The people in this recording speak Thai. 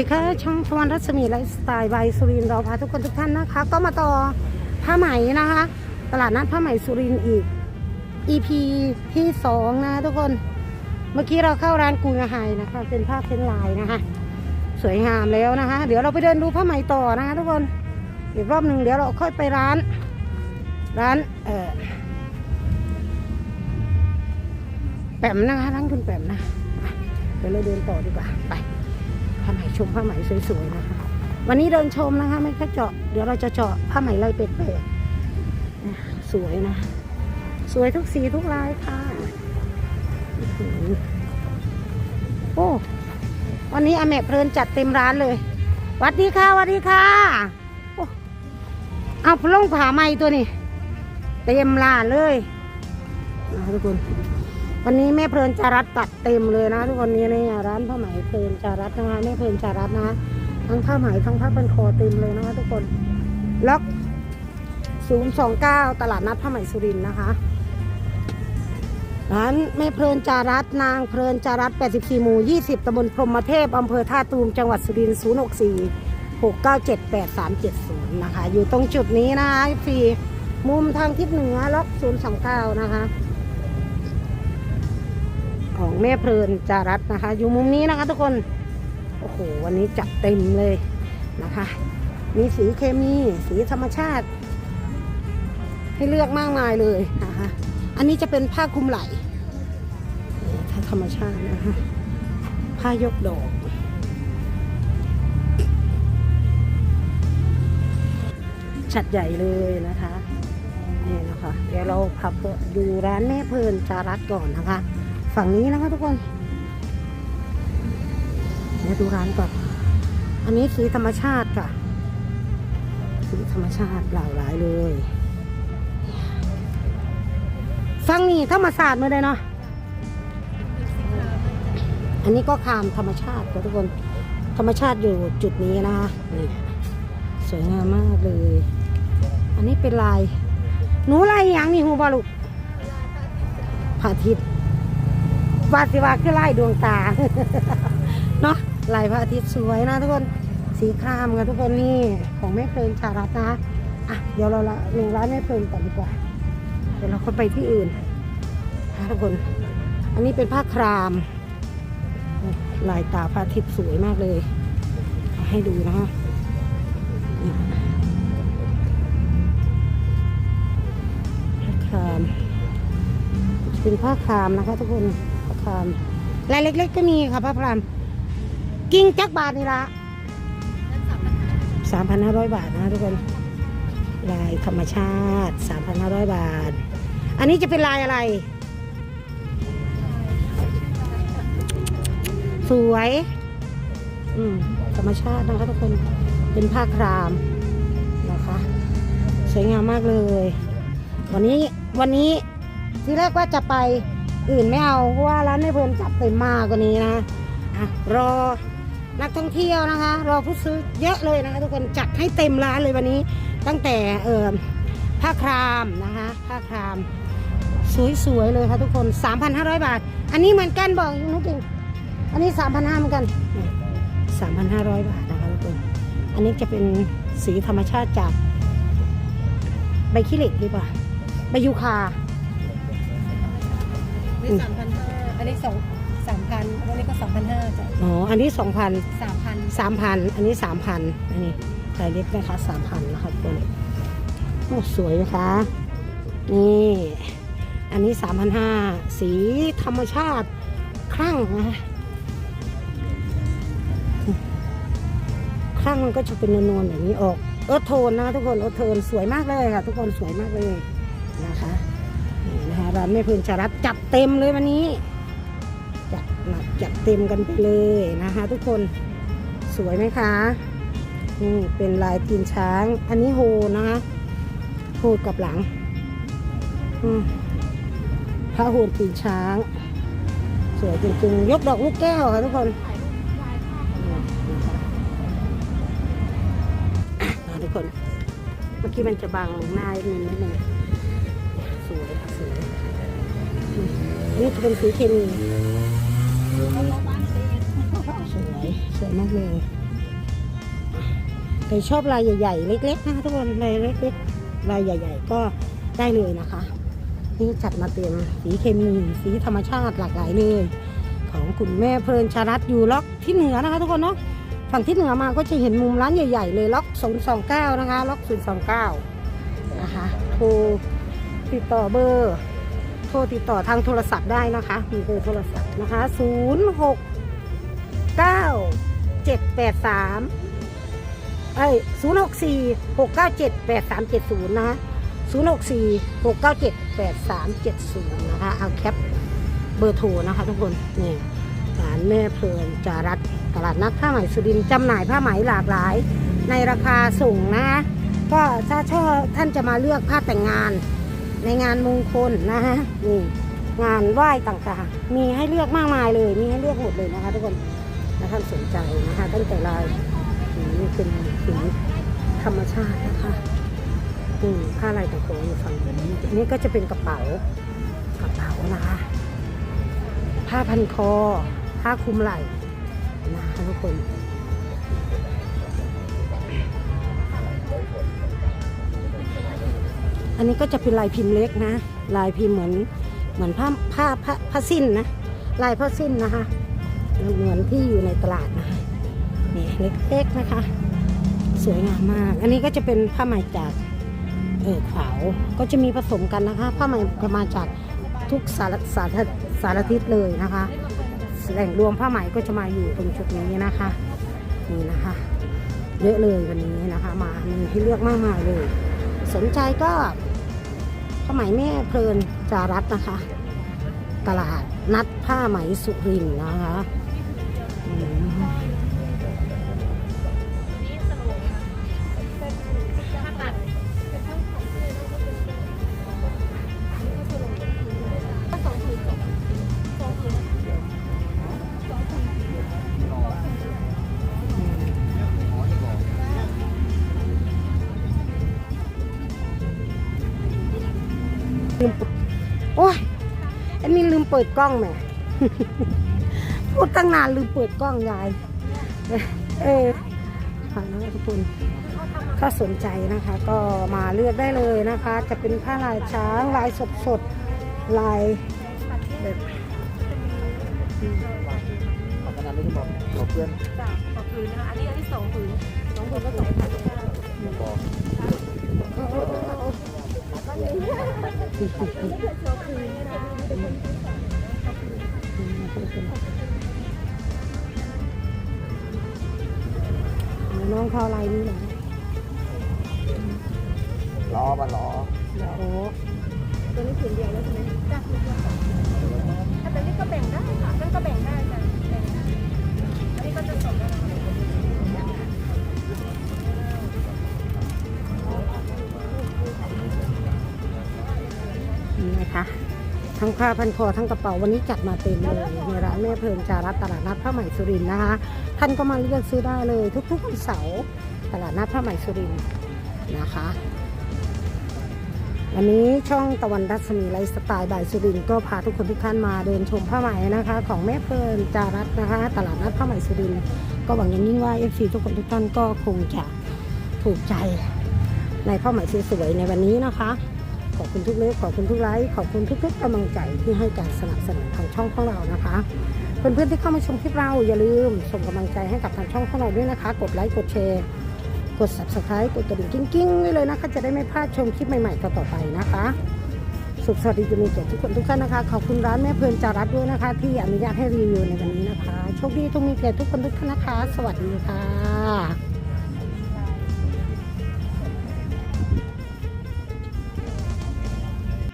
ดีค่ะช่องทวันรัศมีไลฟ์สไตล์บายสุรินร์เราพาทุกคนทุกท่านนะคะ ก็มาต่อผ้าไหมนะคะ ตลาดนัดผ้าไหมสุรินอีก EP ที่สองนะทุกคนเมื่อกี้เราเข้าร้านกุงอาไฮนะคะ เป็นผ้าเพ้นลายนะคะ สวยงามแล้วนะคะ เดี๋ยวเราไปเดินดูผ้าไหมต่อนะคะทุกคนอีกรอบหนึ่งเดี๋ยวเราค่อยไปร้าน ร้านเออแปมนะคะร้านคุณแปมนะอะเดี๋ยวเราเดินต่อดีกว่าไป ผ้าไหมชมผ้าไหมสวยๆนะคะ วันนี้เดินชมนะคะ ไม่แค่เจาะเดี๋ยวเราจะเจาะผ้าไหมลายเป็ดๆสวยนะ สวยทุกสีทุกลายค่ะโอ้วันนี้อาแม่เพลินจัดเต็มร้านเลยหวัดดีค่ะหวัดดีค่ะโอ้เอาพลงผ่าไหมตัวนี้ เต็มร้านเลยนะทุกคน วันนี้แม่เพลินจารัตตัดเต็มเลยนะทุกคนนี้เนี่ยร้านผ้าไหมเพลินจารัตนะคะแม่เพลินจารัตนะทั้งผ้าไหมทั้งผ้าพันคอเต็มเลยนะคะทุกคนล็อก029 ตลาดนัดผ้าไหมสุรินทร์นะคะร้านแม่เพลินจารัตนางเพลินจารัต84 หมู่ 20ตำบลพรหมเทพอำเภอท่าตูมจังหวัดสุรินทร์064 6978370 นะคะ อยู่ตรงจุดนี้นะคะฟรีมุมทางทิศเหนือล็อก029นะคะ ของแม่เพลินจารัตนะคะ อยู่มุมนี้นะคะทุกคน โอ้โห วันนี้จัดเต็มเลยนะคะ มีสีเคมีสีธรรมชาติ ให้เลือกมากมายเลยนะคะ อันนี้จะเป็นผ้าคลุมไหล่ถ้าธรรมชาตินะคะผ้ายกดอกชัดใหญ่เลยนะคะนี่นะคะ เดี๋ยวเราพับดูร้านแม่เพลินจารัตก่อนนะคะ ฝั่งนี้นะคะทุกคนเดี๋ยวดูร้านก่อน อันนี้สีธรรมชาติค่ะ สีธรรมชาติหลากหลายเลยฟังนี่ธรรมศาสตร์มาเลยเนาะ อันนี้ก็คามธรรมชาติค่ะทุกคน ธรรมชาติอยู่จุดนี้นะคะนี่สวยงามมากเลย อันนี้เป็นลาย หนูลายย่างนี่หูบอลูกพระอาทิตย์ วาดสิว่าคือลายดวงตา เนาะลายพระอาทิตย์สวยนะทุกคนสีครามกันทุกคนนี่ของแม่เพลินชารัตนะอะเดี๋ยวเราละลงร้านแม่เพลินก่อนดีกว่า เดี๋ยวเราค่อยไปที่อื่นนะทุกคน อันนี้เป็นผ้าครามลายตาพระอาทิตย์สวยมากเลย ให้ดูนะคะผ้าคราม เป็นผ้าครามนะคะทุกคน ครามลายเล็ก ๆ ก็มีค่ะผ้าครามกิ้งจักบาทนี่ละสามพันห้าร้อยบาทนะทุกคนลายธรรมชาติสามพันห้าร้อยบาท อันนี้จะเป็นลายอะไร สวยอืมธรรมชาตินะคะทุกคนเป็นผ้าครามนะคะสวยงามมากเลย วันนี้วันนี้ที่แรกว่าจะไป อื่นไม่เอาเพราะว่าร้านไม่เพลินจัดเต็มมากกว่านี้นะอะรอนักท่องเที่ยวนะคะ รอผู้ซื้อเยอะเลยนะคะทุกคนจัดให้เต็มร้านเลยวันนี้ ตั้งแต่เอ่อผ้าครามนะคะผ้าคราม สวยๆเลยค่ะทุกคน 3,500 บาท อันนี้เหมือนกันบอกนุกจริงอันนี้ 3,500เหมือนกัน 3,500 บาทนะคะทุกคนอันนี้จะเป็นสีธรรมชาติจากใบขี้เหล็กดีกว่าใบยูคา นี่สามพันห้าอันนี้สองสามพันอันนี้ก็สองพันห้าจ้ะอ๋อ อันนี้สองพันสามพันสามพันอันนี้สามพันอันนี้ไซส์เล็กนะคะสามพันนะคะตัวนี้โอ้สวยนะคะ นี่ อันนี้สามพันห้าสีธรรมชาติคลั่งนะคะคลั่งมันก็จะเป็นนวลๆอย่างนี้ออกเออโทนนะคะทุกคนเออโทนสวยมากเลยค่ะ ทุกคนสวยมากเลยนะคะนี่นะคะ ร้านแม่พื้นชารัตจัดเต็มเลยวันนี้ จัดหนักจัดเต็มกันไปเลยนะคะทุกคนสวยไหมคะนี่เป็นลายตีนช้าง อันนี้โฮนะคะโฮกับหลังพระโฮนตีนช้าง สวยจริงๆ ยกดอกลูกแก้วค่ะทุกคนทุกคน เมื่อกี้มันจะบังหน้านิดนึง นี่จะเป็นสีเคมีสวยสวยมากเลยใครชอบลายใหญ่ๆ เล็กๆนะคะทุกคนลายเล็กๆลายใหญ่ ๆ ก็ได้เลยนะคะนี่จัดมาเต็มสีเคมีสีธรรมชาติหลากหลายเลย ของคุณแม่เพลินชารัตอยู่ล็อกที่เหนือนะคะ ทุกคนเนาะฝั่งที่เหนือมาก็จะเห็นมุมร้านใหญ่ ๆ เลยล็อก 029 นะคะ ล็อก 029 นะคะโทรติดต่อเบอร์ โทรติดต่อทางโทรศัพท์ได้นะคะ มีเบอร์โทรศัพท์นะคะ 0 6 9 7 8 3เอ้ย0 6 4 6 9 7 8 3 7 0 นะคะ0 6 4 6 9 7 8 3 7 0 นะคะ เอาแคปเบอร์โทรนะคะทุกคน นี่ร้านแม่เพลินจารัตตลาดนัดผ้าไหมสุรินจำหน่ายผ้าไหมหลากหลาย ในราคาส่งนะ ก็ถ้าชอบท่านจะมาเลือกผ้าแต่งงาน ในงานมงคลนะฮะนี่งานไหว้ต่างๆ มีให้เลือกมากมายเลย มีให้เลือกหมดเลยนะคะ ทุกคนถ้าท่านสนใจนะคะ ตั้งแต่ลายนี่เป็นสีธรรมชาตินะคะนี่ผ้าลายตะโขนอยู่ฝั่งนี้อันนี้ก็จะเป็นกระเป๋ากระเป๋านะคะผ้าพันคอผ้าคลุมไหล่นะคะทุกคน อันนี้ก็จะเป็นลายพิมพ์เล็กนะ ลายพิมพ์เหมือนเหมือนผ้าผ้าผ้าผ้าสิ้นนะ ลายผ้าสิ้นนะคะ เหมือนที่อยู่ในตลาดนะนี่เล็กๆนะคะ สวยงามมาก อันนี้ก็จะเป็นผ้าไหมจากเออขาวก็จะมีผสมกันนะคะ ผ้าไหมจะมาจากทุกสารสารสารทิศเลยนะคะ แหล่งรวมผ้าไหมก็จะมาอยู่ตรงจุดนี้นะคะ นี่นะคะเยอะเลยวันนี้นะคะ มามีให้เลือกมากมายเลย สนใจก็ ผ้าไหมแม่เพลินจารัตนะคะ ตลาดนัดผ้าไหมสุรินนะคะ ลืมโอ้ยแอดมินลืมเปิดกล้องแหมพูดตั้งนานลืมเปิดกล้องยาย เออค่ะนะทุกคนถ้าสนใจนะคะ ก็มาเลือกได้เลยนะคะ จะเป็นผ้าลายช้างลายสดสดๆลายแบบขอบคุณนะที่บอกบอกเพื่อนจ้ะขอบคืนนะคะอันนี้อันที่สองผืนสองผืนก็สองพันเก้าบอก น้องเขาลายนี้เหรอล้อมาล้อโอ้ตัวนี้ผืนเดียวแล้วใช่ไหมจ้ะผืนเดียวสองถ้าแต่นี่ก็แบ่งได้ค่ะนั่นก็แบ่งได้ ผ้าพันคอทั้งกระเป๋าวันนี้จัดมาเต็มเลยในร้านแม่เพลินจารัตตลาดนัดผ้าไหม่สุรินนะคะ ท่านก็มาเลือกซื้อได้เลย ทุกๆวันเสาร์ตลาดนัดผ้าไหม่สุรินนะคะวันนี้ช่องตะวันรัศมีไลฟ์สไตล์บายสุรินก็พาทุกคนทุกท่านมาเดินชมผ้าไหมนะคะ ของแม่เพลินจารัตนะคะ ตลาดนัดผ้าไหมสุรินก็หวังอย่างยิ่งว่าเอฟซีทุกคนทุกท่านก็คงจะถูกใจในผ้าไหมสวยๆในวันนี้นะคะ ขอบคุณทุกเล็กขอบคุณทุกไลค์ขอบคุณทุกๆกำลังใจที่ให้การสนับสนุนทางช่องของเรานะคะเพื่อนๆที่เข้ามาชมคลิปเราอย่าลืมส่งกำลังใจให้กับทางช่องของเราด้วยนะคะ กดไลค์กดแชร์กด subscribe กดกระดิ่งกิ้งๆไว้เลยนะคะ จะได้ไม่พลาดชมคลิปใหม่ๆต่อๆไปนะคะ สุขสวัสดีจะมีแก่ทุกคนทุกท่านนะคะ ขอบคุณร้านแม่เพลินจารัตด้วยนะคะ ที่อนุญาตให้รีวิวในวันนี้นะคะ โชคดีทุกมีแก่ทุกคนทุกท่านนะคะ สวัสดีค่ะ